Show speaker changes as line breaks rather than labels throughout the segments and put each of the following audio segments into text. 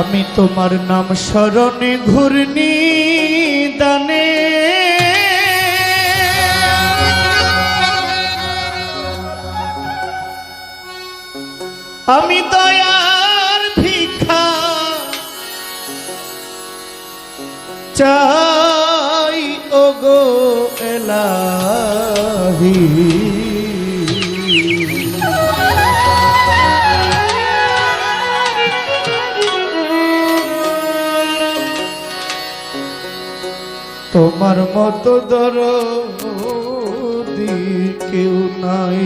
আমি তোমার নাম স্মরণে ঘূর্ণি দানে। আমি দয়ার ভিক্ষা চাই ও গো এলাহি। তোমার মতো দর কেউ নাই।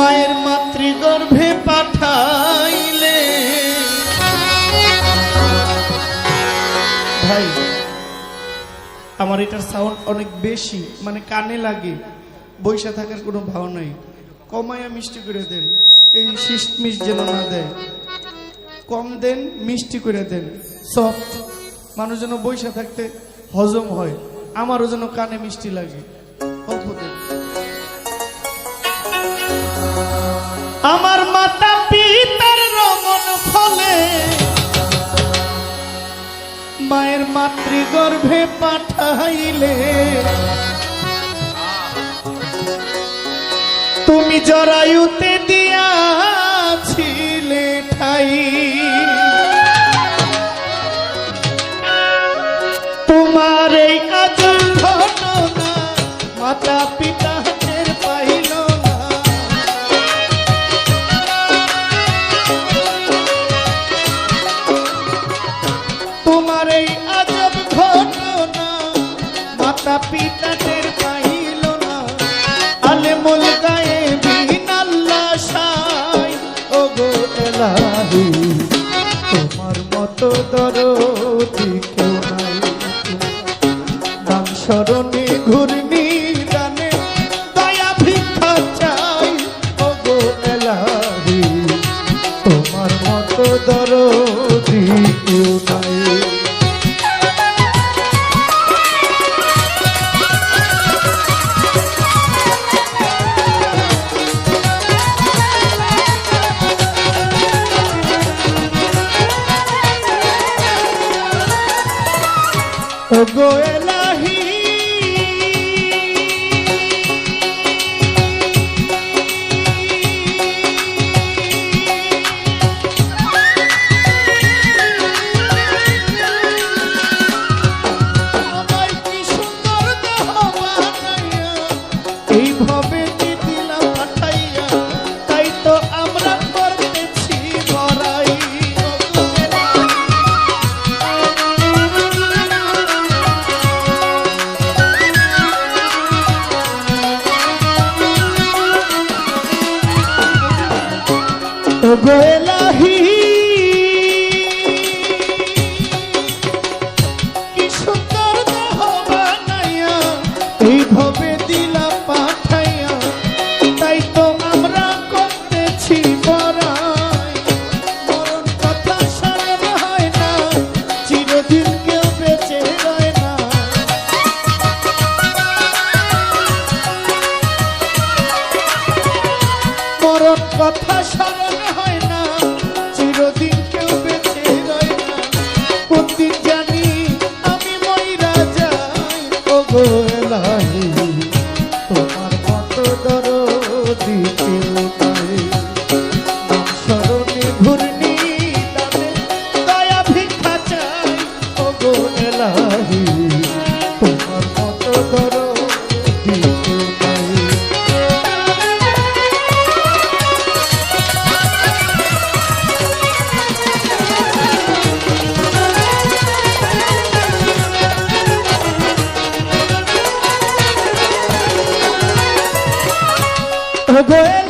মায়ের মাতৃগর্ভে পাঠাইলে। ভাই, আমার এটার সাউন্ড অনেক বেশি মানে কানে লাগে বৈশা থাকার কোনো ভাও নাই। কমায়া মিষ্টি করে দেন, এই শিশমিশ যেন না দেয়। কম দেন, মিষ্টি করে দেন সফট মানুষ যেন বৈশা থাকতে হজম হয়, আমারও যেন কানে মিষ্টি লাগে। মাতৃগর্ভে পাঠাইলে। তুমি জরায়ুতে দিয়াছিলে ঠাই। তোমার এই কাজ ঘটনা মাতা পিতা টের পাইল না। আলে মুল গায়ে বিনাল্লা সাই। ও গো এলাহি, তোমার মতো দরদি কেউ নাই। নাম স্মরণে ঘূর্ণি গানে দয়া ভিক্ষা চাই। ও গো এলাহি, তোমার মতো দরদি ও গো ও গো এলাহি কি সুন্দর দেহ বানাইয়া এইভাবে দিলা পাঠাইয়া, তাই তো আমরা করতেছি বড়াই। মরণ কথা স্মরণ হয় না গো